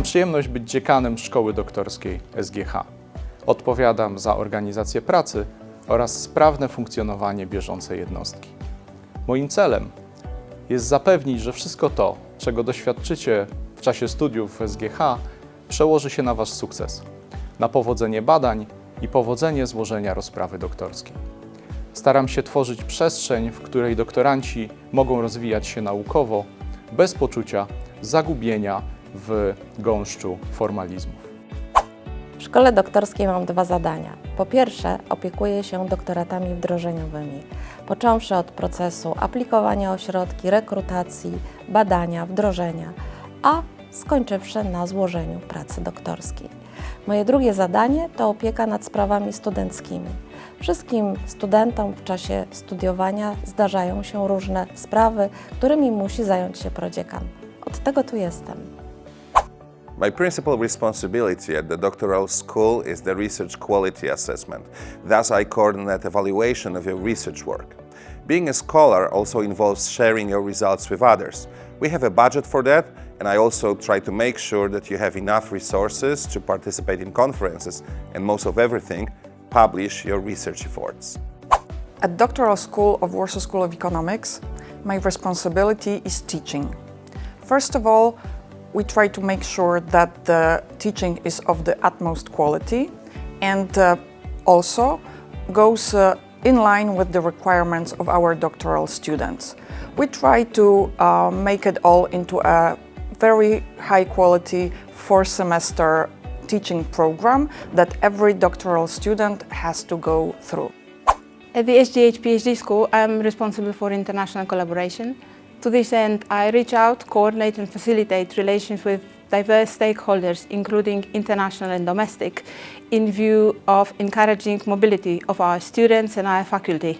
Mam przyjemność być dziekanem Szkoły Doktorskiej SGH. Odpowiadam za organizację pracy oraz sprawne funkcjonowanie bieżącej jednostki. Moim celem jest zapewnić, że wszystko to, czego doświadczycie w czasie studiów w SGH, przełoży się na Wasz sukces, na powodzenie badań i powodzenie złożenia rozprawy doktorskiej. Staram się tworzyć przestrzeń, w której doktoranci mogą rozwijać się naukowo, bez poczucia zagubienia w gąszczu formalizmów. W szkole doktorskiej mam dwa zadania. Po pierwsze, opiekuję się doktoratami wdrożeniowymi, począwszy od procesu aplikowania o środki, rekrutacji, badania, wdrożenia, a skończywszy na złożeniu pracy doktorskiej. Moje drugie zadanie to opieka nad sprawami studenckimi. Wszystkim studentom w czasie studiowania zdarzają się różne sprawy, którymi musi zająć się prodziekan. Od tego tu jestem. My principal responsibility at the doctoral school is the research quality assessment. Thus, I coordinate evaluation of your research work. Being a scholar also involves sharing your results with others. We have a budget for that, and I also try to make sure that you have enough resources to participate in conferences and, most of everything, publish your research efforts. At Doctoral School of Warsaw School of Economics, my responsibility is teaching. First of all, we try to make sure that the teaching is of the utmost quality and uh, also goes uh, in line with the requirements of our doctoral students. We try to uh, make it all into a very high quality four semester teaching program that every doctoral student has to go through. At the SGH PhD School, I'm responsible for international collaboration. To this end, I reach out, coordinate, and facilitate relations with diverse stakeholders, including international and domestic, in view of encouraging mobility of our students and our faculty.